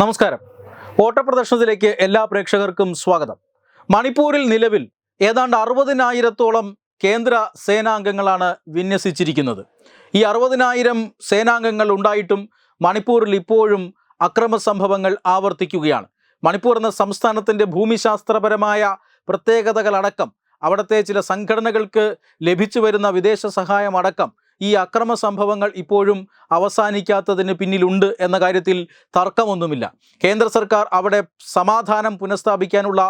നമസ്കാരം. ഓട്ടപ്രദർശനത്തിലേക്ക് എല്ലാ പ്രേക്ഷകർക്കും സ്വാഗതം. മണിപ്പൂരിൽ നിലവിൽ ഏതാണ്ട് അറുപതിനായിരത്തോളം കേന്ദ്ര സേനാംഗങ്ങളാണ് വിന്യസിച്ചിരിക്കുന്നത്. ഈ അറുപതിനായിരം സേനാംഗങ്ങൾ ഉണ്ടായിട്ടും മണിപ്പൂരിൽ ഇപ്പോഴും അക്രമ സംഭവങ്ങൾ ആവർത്തിക്കുകയാണ്. മണിപ്പൂർ എന്ന സംസ്ഥാനത്തിന്റെ ഭൂമിശാസ്ത്രപരമായ പ്രത്യേകതകളടക്കം അവിടുത്തെ ചില സംഘടനകൾക്ക് ലഭിച്ചു വരുന്ന വിദേശ സഹായം അടക്കം ഈ അക്രമ സംഭവങ്ങൾ ഇപ്പോഴും അവസാനിക്കാത്തതിന് പിന്നിലുണ്ട് എന്ന കാര്യത്തിൽ തർക്കമൊന്നുമില്ല. കേന്ദ്ര സർക്കാർ അവിടെ സമാധാനം പുനഃസ്ഥാപിക്കാനുള്ള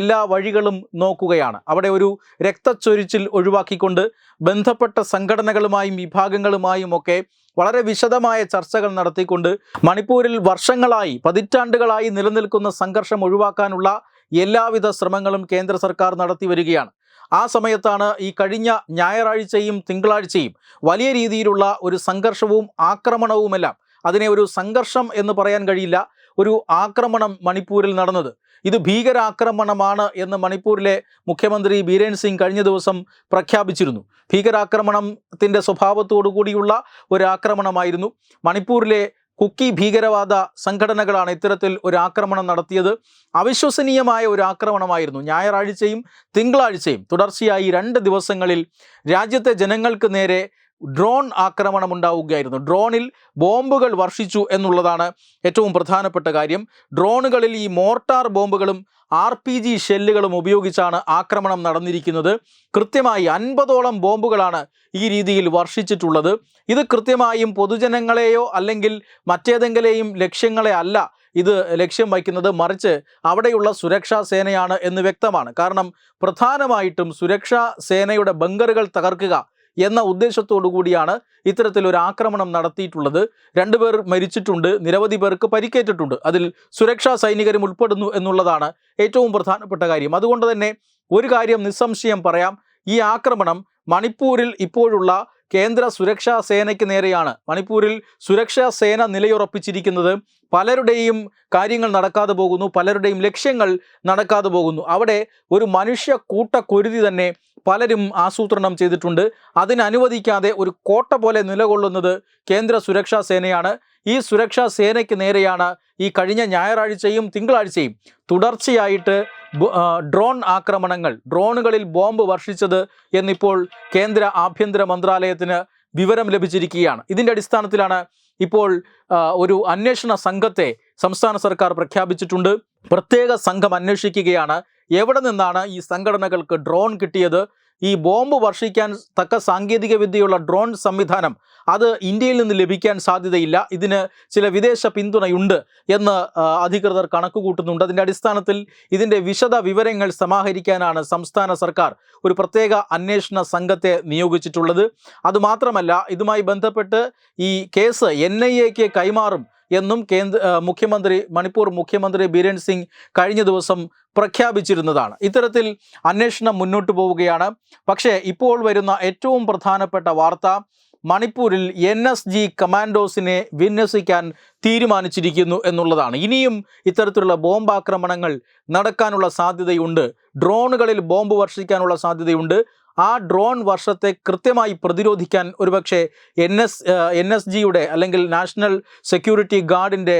എല്ലാ വഴികളും നോക്കുകയാണ്. അവിടെ ഒരു രക്തച്ചൊരിച്ചിൽ ഒഴിവാക്കിക്കൊണ്ട് ബന്ധപ്പെട്ട സംഘടനകളുമായും വിഭാഗങ്ങളുമായും ഒക്കെ വളരെ വിശദമായ ചർച്ചകൾ നടത്തിക്കൊണ്ട് മണിപ്പൂരിൽ വർഷങ്ങളായി പതിറ്റാണ്ടുകളായി നിലനിൽക്കുന്ന സംഘർഷം ഒഴിവാക്കാനുള്ള എല്ലാവിധ ശ്രമങ്ങളും കേന്ദ്ര സർക്കാർ നടത്തി വരികയാണ്. ആ സമയത്താണ് ഈ കഴിഞ്ഞ ഞായറാഴ്ചയും തിങ്കളാഴ്ചയും വലിയ രീതിയിലുള്ള ഒരു സംഘർഷവും ആക്രമണവുമെല്ലാം. അതിനെ ഒരു സംഘർഷം എന്ന് പറയാൻ കഴിയില്ല. ഒരു ആക്രമണം മണിപ്പൂരിൽ നടന്നത്. ഇത് ഭീകരാക്രമണമാണ് എന്ന് മണിപ്പൂരിലെ മുഖ്യമന്ത്രി ബീരേൻ സിംഗ് കഴിഞ്ഞ ദിവസം പ്രഖ്യാപിച്ചിരുന്നു. ഭീകരാക്രമണത്തിന്റെ സ്വഭാവത്തോടു കൂടിയുള്ള ഒരു ആക്രമണമായിരുന്നു. മണിപ്പൂരിലെ കുക്കി ഭീകരവാദ സംഘടനകളാണ് ഇത്തരത്തിൽ ഒരു ആക്രമണം നടത്തിയത്. അവിശ്വസനീയമായ ഒരു ആക്രമണമായിരുന്നു ഞായറാഴ്ചയും തിങ്കളാഴ്ചയും തുടർച്ചയായി രണ്ട് ദിവസങ്ങളിൽ രാജ്യത്തെ ജനങ്ങൾക്ക് നേരെ ഡ്രോൺ ആക്രമണം ഉണ്ടാവുകയായിരുന്നു ഡ്രോണിൽ ബോംബുകൾ വർഷിച്ചു എന്നുള്ളതാണ് ഏറ്റവും പ്രധാനപ്പെട്ട കാര്യം. ഡ്രോണുകളിൽ ഈ മോർട്ടാർ ബോംബുകളും ആർ പി ജി ഷെല്ലുകളും ഉപയോഗിച്ചാണ് ആക്രമണം നടന്നിരിക്കുന്നത്. കൃത്യമായി അൻപതോളം ബോംബുകളാണ് ഈ രീതിയിൽ വർഷിച്ചിട്ടുള്ളത്. ഇത് കൃത്യമായും പൊതുജനങ്ങളെയോ അല്ലെങ്കിൽ മറ്റേതെങ്കിലെയും ലക്ഷ്യങ്ങളെ അല്ല ഇത് ലക്ഷ്യം വയ്ക്കുന്നത്. മറിച്ച് അവിടെയുള്ള സുരക്ഷാ സേനയാണ് എന്ന് വ്യക്തമാണ്. കാരണം പ്രധാനമായിട്ടും സുരക്ഷാ സേനയുടെ ബങ്കറുകൾ തകർക്കുക എന്ന ഉദ്ദേശത്തോടു കൂടിയാണ് ഇത്തരത്തിലൊരു ആക്രമണം നടത്തിയിട്ടുള്ളത്. രണ്ടുപേർ മരിച്ചിട്ടുണ്ട്. നിരവധി പേർക്ക് പരിക്കേറ്റിട്ടുണ്ട്. അതിൽ സുരക്ഷാ സൈനികരും ഉൾപ്പെടുന്നു എന്നുള്ളതാണ് ഏറ്റവും പ്രധാനപ്പെട്ട കാര്യം. അതുകൊണ്ട് തന്നെ ഒരു കാര്യം നിസ്സംശയം പറയാം. ഈ ആക്രമണം മണിപ്പൂരിൽ ഇപ്പോഴുള്ള കേന്ദ്ര സുരക്ഷാ സേനയ്ക്ക് നേരെയാണ്. മണിപ്പൂരിൽ സുരക്ഷാ സേന നിലയുറപ്പിച്ചിരിക്കുന്നത് പലരുടെയും കാര്യങ്ങൾ നടക്കാതെ പോകുന്നു പലരുടെയും ലക്ഷ്യങ്ങൾ നടക്കാതെ പോകുന്നു. അവിടെ ഒരു മനുഷ്യ കൂട്ടക്കൊരുതി തന്നെ പലരും ആസൂത്രണം ചെയ്തിട്ടുണ്ട്. അതിനനുവദിക്കാതെ ഒരു കോട്ട പോലെ നിലകൊള്ളുന്നത് കേന്ദ്ര സുരക്ഷാ സേനയാണ്. ഈ സുരക്ഷാ സേനയ്ക്ക് നേരെയാണ് ഈ കഴിഞ്ഞ ഞായറാഴ്ചയും തിങ്കളാഴ്ചയും തുടർച്ചയായിട്ട് ഡ്രോൺ ആക്രമണങ്ങൾ ഡ്രോണുകളിൽ ബോംബ് വർഷിച്ചത് എന്നിപ്പോൾ കേന്ദ്ര ആഭ്യന്തര മന്ത്രാലയത്തിന് വിവരം ലഭിച്ചിരിക്കുകയാണ്. ഇതിന്റെ അടിസ്ഥാനത്തിലാണ് ഇപ്പോൾ ഒരു അന്വേഷണ സംഘത്തെ സംസ്ഥാന സർക്കാർ പ്രഖ്യാപിച്ചിട്ടുണ്ട്. പ്രത്യേക സംഘം അന്വേഷിക്കുകയാണ്. എവിടെ നിന്നാണ് ഈ സംഘടനകൾക്ക് ഡ്രോൺ കിട്ടിയത്? ഈ ബോംബ് വർഷിക്കാൻ തക്ക സാങ്കേതിക വിദ്യയുള്ള ഡ്രോൺ സംവിധാനം അത് ഇന്ത്യയിൽ നിന്ന് ലഭിക്കാൻ സാധ്യതയില്ല. ഇതിന് ചില വിദേശ പിന്തുണയുണ്ട് എന്ന് അധികൃതർ കണക്കുകൂട്ടുന്നുണ്ട്. അതിന്റെ അടിസ്ഥാനത്തിൽ ഇതിന്റെ വിശദ വിവരങ്ങൾ സമാഹരിക്കാനാണ് സംസ്ഥാന സർക്കാർ ഒരു പ്രത്യേക അന്വേഷണ സംഘത്തെ നിയോഗിച്ചിട്ടുള്ളത്. അതുമാത്രമല്ല ഇതുമായി ബന്ധപ്പെട്ട് ഈ കേസ് എൻ ഐ എക്ക് കൈമാറും എന്നും കേന്ദ്ര മുഖ്യമന്ത്രി മണിപ്പൂർ മുഖ്യമന്ത്രി ബീരൻ സിംഗ് കഴിഞ്ഞ ദിവസം പ്രഖ്യാപിച്ചിരുന്നതാണ്. ഇത്തരത്തിൽ അന്വേഷണം മുന്നോട്ട് പോവുകയാണ്. പക്ഷേ ഇപ്പോൾ വരുന്ന ഏറ്റവും പ്രധാനപ്പെട്ട വാർത്ത മണിപ്പൂരിൽ എൻ എസ് ജി കമാൻഡോസിനെ വിന്യസിക്കാൻ തീരുമാനിച്ചിരിക്കുന്നു എന്നുള്ളതാണ്. ഇനിയും ഇത്തരത്തിലുള്ള ബോംബാക്രമണങ്ങൾ നടക്കാനുള്ള സാധ്യതയുണ്ട്. ഡ്രോണുകളിൽ ബോംബ് വർഷിക്കാനുള്ള സാധ്യതയുണ്ട്. ആ ഡ്രോൺ വർഷത്തെ കൃത്യമായി പ്രതിരോധിക്കാൻ ഒരുപക്ഷെ എൻ എസ് എൻ എസ് ജിയുടെ അല്ലെങ്കിൽ നാഷണൽ സെക്യൂരിറ്റി ഗാർഡിന്റെ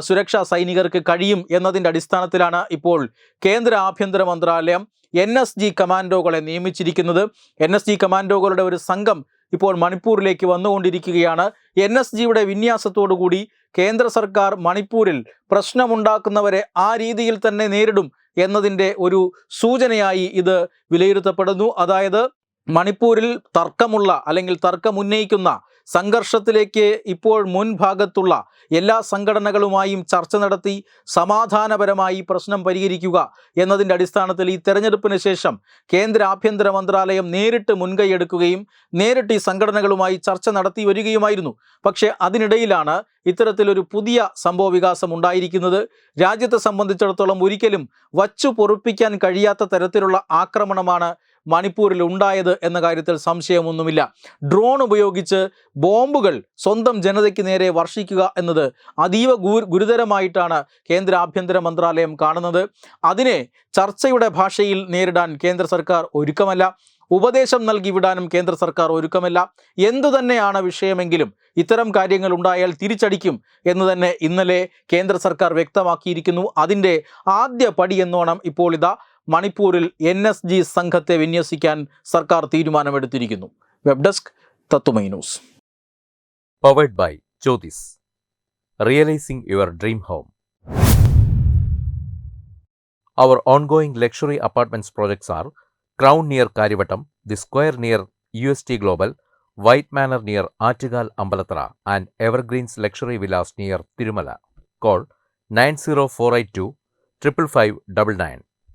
സുരക്ഷാ സൈനികർക്ക് കഴിയും എന്നതിന്റെ അടിസ്ഥാനത്തിലാണ് ഇപ്പോൾ കേന്ദ്ര ആഭ്യന്തര മന്ത്രാലയം എൻ എസ് ജി കമാൻഡോകളെ നിയമിച്ചിരിക്കുന്നത്. എൻ എസ് ജി കമാൻഡോകളുടെ ഒരു സംഘം ഇപ്പോൾ മണിപ്പൂരിലേക്ക് വന്നുകൊണ്ടിരിക്കുകയാണ്. എൻ എസ് ജിയുടെ വിന്യാസത്തോടുകൂടി കേന്ദ്ര സർക്കാർ മണിപ്പൂരിൽ പ്രശ്നമുണ്ടാക്കുന്നവരെ ആ രീതിയിൽ തന്നെ നേരിടും എന്നതിന്റെ ഒരു സൂചനയായി ഇത് വിലയിരുത്തപ്പെടുന്നു. അതായത് മണിപ്പൂരിൽ തർക്കമുള്ള അല്ലെങ്കിൽ തർക്കമുന്നയിക്കുന്ന സംഘർഷത്തിലേക്ക് ഇപ്പോൾ മുൻഭാഗത്തുള്ള എല്ലാ സംഘടനകളുമായും ചർച്ച നടത്തി സമാധാനപരമായി പ്രശ്നം പരിഹരിക്കുക എന്നതിന്റെ അടിസ്ഥാനത്തിൽ ഈ തെരഞ്ഞെടുപ്പിന് ശേഷം കേന്ദ്ര ആഭ്യന്തര മന്ത്രാലയം നേരിട്ട് മുൻകൈയെടുക്കുകയും നേരിട്ട് ഈ സംഘടനകളുമായി ചർച്ച നടത്തി വരികയുമായിരുന്നു. പക്ഷേ അതിനിടയിലാണ് ഇത്തരത്തിലൊരു പുതിയ സംഭവ വികാസം ഉണ്ടായിരിക്കുന്നത്. രാജ്യത്തെ സംബന്ധിച്ചിടത്തോളം ഒരിക്കലും വച്ചു പൊറുപ്പിക്കാൻ കഴിയാത്ത തരത്തിലുള്ള ആക്രമണമാണ് മണിപ്പൂരിൽ ഉണ്ടായത് എന്ന കാര്യത്തിൽ സംശയമൊന്നുമില്ല. ഡ്രോൺ ഉപയോഗിച്ച് ബോംബുകൾ സ്വന്തം ജനതയ്ക്ക് നേരെ വർഷിക്കുക എന്നത് അതീവ ഗുരുതരമായിട്ടാണ് കേന്ദ്ര ആഭ്യന്തര മന്ത്രാലയം കാണുന്നത്. അതിനെ ചർച്ചയുടെ ഭാഷയിൽ നേരിടാൻ കേന്ദ്ര സർക്കാർ ഒരുക്കമല്ല. ഉപദേശം നൽകി വിടാനും കേന്ദ്ര സർക്കാർ ഒരുക്കമല്ല. എന്തു തന്നെയാണ് വിഷയമെങ്കിലും ഇത്തരം കാര്യങ്ങൾ ഉണ്ടായാൽ തിരിച്ചടിക്കും എന്ന് തന്നെ ഇന്നലെ കേന്ദ്ര സർക്കാർ വ്യക്തമാക്കിയിരിക്കുന്നു. അതിന്റെ ആദ്യ പടി എന്നോണം ഇപ്പോൾ ഇതാ മണിപ്പൂരിൽ എൻ എസ് ജി സംഘത്തെ വിന്യസിക്കാൻ സർക്കാർ തീരുമാനമെടുത്തിരിക്കുന്നു വെബ് ഡെസ്ക് തത്തുമൈ news powered by Jyotis. Realizing your dream home. Our ongoing luxury apartments projects are Crown near Karivattam, The Square near UST Global, White Manor near Artigal Ambalatra, and Evergreens Luxury Villas near Tirumala. Call 90482 55599.